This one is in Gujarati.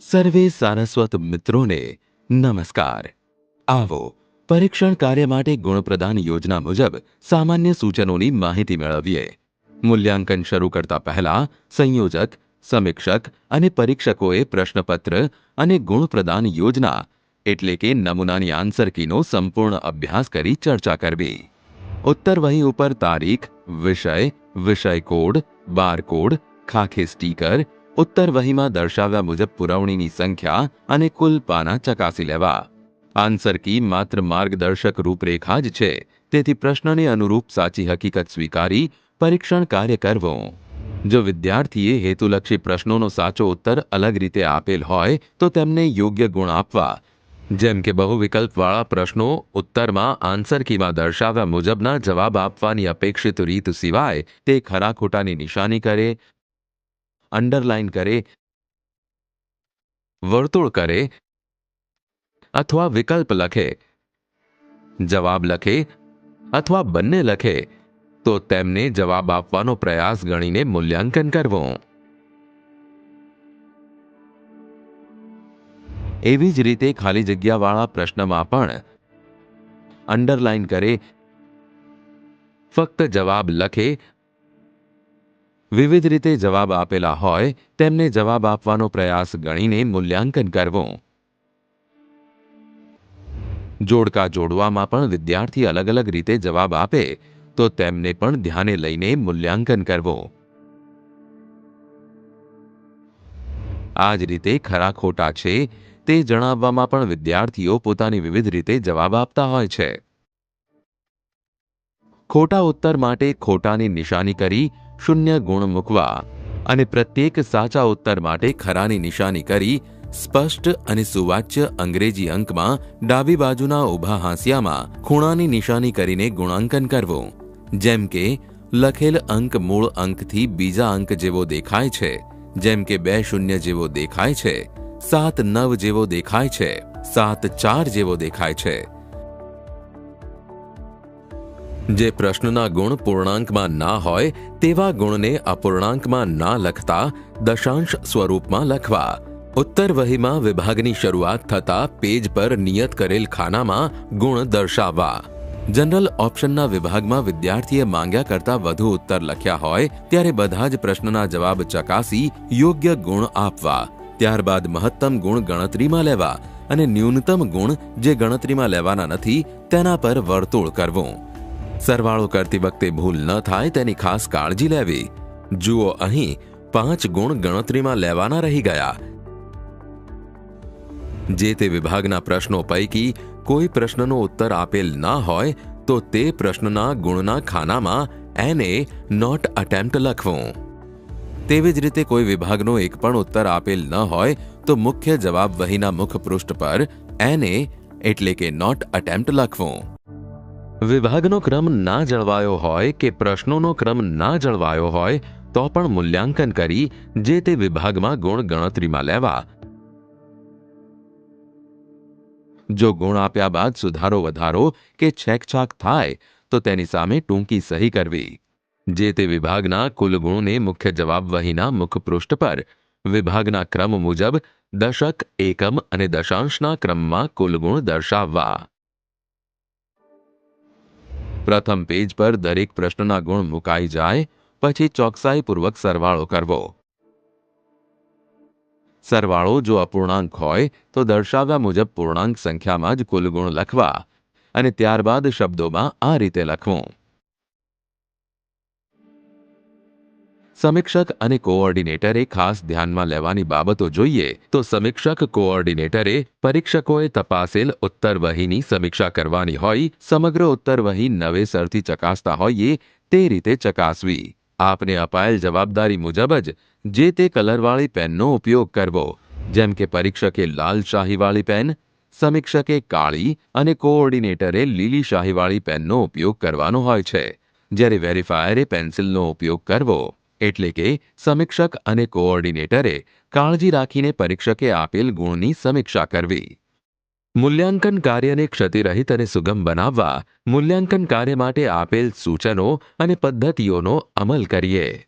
સર્વે સારસ્વત મિત્રોને નમસ્કાર. આવો, પરીક્ષણ કાર્ય માટે ગુણપ્રદાન યોજના મુજબ સામાન્ય સૂચનોની માહિતી મેળવીએ. મૂલ્યાંકન શરૂ કરતા પહેલા સંયોજક, સમીક્ષક અને પરીક્ષકોએ પ્રશ્નપત્ર અને ગુણપ્રદાન યોજના, એટલે કે નમૂનાની આન્સર કીનો સંપૂર્ણ અભ્યાસ કરી ચર્ચા કરવી. ઉત્તર વહી ઉપર તારીખ, વિષય વિષય કોડ બાર કોડ ખાખે સ્ટીકર ઉત્તર વહીમાં દર્શાવ્યા મુજબ પુરવણીની સંખ્યા અને કુલ પાના ચકાસી લેવા. આન્સર કી માત્ર માર્ગદર્શક રૂપરેખા જ છે. તેથી પ્રશ્નને અનુરૂપ સાચી હકીકત સ્વીકારી પરીક્ષણ કાર્ય કરવું. જો વિદ્યાર્થીએ હેતુલક્ષી પ્રશ્નોનો સાચો ઉત્તર અલગ રીતે આપેલ હોય, તો તેમને યોગ્ય ગુણ આપવા. જેમ કે બહુ વિકલ્પવાળા પ્રશ્નો ઉત્તરમાં આન્સર કીમાં દર્શાવ્યા મુજબના જવાબ આપવાની અપેક્ષિત રીત સિવાય તે ખરા ખોટાની નિશાની કરે અંડરલાઇન કરે, વર્તુળ કરે અથવા વિકલ્પ લખે, જવાબ લખે અથવા બંને લખે, તો તેમને જવાબ આપવાનો પ્રયાસ ગણીને મૂલ્યાંકન કરવું. એવી જ રીતે ખાલી જગ્યાવાળા પ્રશ્નમાં પણ અંડરલાઇન કરે, ફક્ત જવાબ લખે વિવિધ રીતે જવાબ આપેલા હોય, તેમને જવાબ આપવાનો પ્રયાસ ગણીને મૂલ્યાંકન કરવું. જોડકા જોડવામાં પણ વિદ્યાર્થી અલગ અલગ રીતે જવાબ આપે, તો તેમને પણ ધ્યાને લઈને મૂલ્યાંકન કરવું. આ જ રીતે ખરા ખોટા છે, તે જણાવવામાં પણ વિદ્યાર્થીઓ પોતાની વિવિધ રીતે જવાબ આપતા હોય છે. ખોટા ઉત્તર માટે ખોટાની નિશાની કરી શૂન્ય ગુણ મૂકવા અને પ્રત્યેક સાચા ઉત્તર માટે ખરાની નિશાની કરી સ્પષ્ટ અને સુવાચ્ય અંગ્રેજી અંકમાં ડાબી બાજુના ઊભા હાંસિયામાં ખૂણાની નિશાની કરીને ગુણાંકન કરવું. જેમ કે, લખેલ અંક મૂળ અંકથી બીજા અંક જેવો દેખાય છે. જેમ કે, બે શૂન્ય જેવો દેખાય છે. સાત નવ જેવો દેખાય છે. સાત ચાર જેવો દેખાય છે. જે પ્રશ્નના ગુણ પૂર્ણાંકમાં ના હોય, તેવા ગુણને અપૂર્ણાંકમાં ના લખતા દશાંશ સ્વરૂપમાં લખવા. ઉત્તર વહીમાં વિભાગની શરૂઆત થતા પેજ પર નિયત કરેલ ખાનામાં ગુણ દર્શાવવા. જનરલ ઓપ્શનના વિભાગમાં વિદ્યાર્થીએ માંગ્યા કરતા વધુ ઉત્તર લખ્યા હોય, ત્યારે બધા જ પ્રશ્નના જવાબ ચકાસી યોગ્ય ગુણ આપવા. ત્યારબાદ મહત્તમ ગુણ ગણતરીમાં લેવા અને ન્યૂનતમ ગુણ જે ગણતરીમાં લેવાના નથી, તેના પર વર્તુળ કરવું. સરવાળો કરતી વખતે ભૂલ ન થાય તેની ખાસ કાળજી લેવી. જુઓ અહીં, પાંચ ગુણ ગણતરીમાં લેવાના રહી ગયા. જે તે વિભાગના પ્રશ્નો પૈકી કોઈ પ્રશ્નનો ઉત્તર આપેલ ના હોય, તો તે પ્રશ્નના ગુણના ખાનામાં એને નોટ અટેમ્પ્ટ લખવું. તેવી જ રીતે કોઈ વિભાગનો એક પણ ઉત્તર આપેલ ન હોય, તો મુખ્ય જવાબ વહીના મુખપૃષ્ઠ પર એને, એટલે કે નોટ અટેમ્પ્ટ લખવું. વિભાગનો ક્રમ ના જળવાયો હોય કે પ્રશ્નોનો ક્રમ ના જળવાયો હોય, તો પણ મૂલ્યાંકન કરી જે તે વિભાગમાં ગુણ ગણતરીમાં લેવા. જો ગુણ આપ્યા બાદ સુધારો વધારો કે છેકછાક થાય, તો તેની સામે ટૂંકી સહી કરવી. જે તે વિભાગના કુલ ગુણને મુખ્ય જવાબ વહીના મુખપૃષ્ઠ પર, વિભાગના ક્રમ મુજબ દશક, એકમ અને દશાંશના ક્રમમાં કુલ ગુણ દર્શાવવા. પ્રથમ પેજ પર દરેક પ્રશ્નના ગુણ મુકાઈ જાય, પછી ચોકસાઈપૂર્વક સરવાળો કરવો. સરવાળો જો અપૂર્ણાંક હોય, તો દર્શાવ્યા મુજબ પૂર્ણાંક સંખ્યામાં જ કુલ ગુણ લખવા અને ત્યારબાદ શબ્દોમાં આ રીતે લખવું. સમીક્ષક અને કોઓર્ડિનેટરે ખાસ ધ્યાનમાં લેવાની બાબતો જોઈએ તો સમીક્ષક કોઓર્ડિનેટરે પરીક્ષકોએ તપાસેલ ઉત્તર વહીની સમીક્ષા કરવાની હોય, સમગ્ર ઉત્તર વહી નવેસરથી ચકાસતા હોઈએ તે રીતે ચકાસવી. આપને અપાયેલ જવાબદારી મુજબ જ જે તે કલરવાળી પેનનો ઉપયોગ કરવો, જેમ કે પરીક્ષકે લાલ શાહીવાળી પેન, સમીક્ષકે કાળી અને કોઓર્ડિનેટરે લીલી શાહીવાળી પેનનો ઉપયોગ કરવાનો હોય છે. જ્યારે વેરીફાયરે પેન્સિલનો ઉપયોગ કરવો એટલે કે સમીક્ષક અને કોઓર્ડિનેટરે કાળજી રાખીને પરીક્ષકે આપેલ ગુણની સમીક્ષા કરવી. મૂલ્યાંકન કાર્યને ક્ષતિરહિત અને સુગમ બનાવવા, મૂલ્યાંકન કાર્ય માટે આપેલ સૂચનો અને પદ્ધતિઓનો અમલ કરીએ.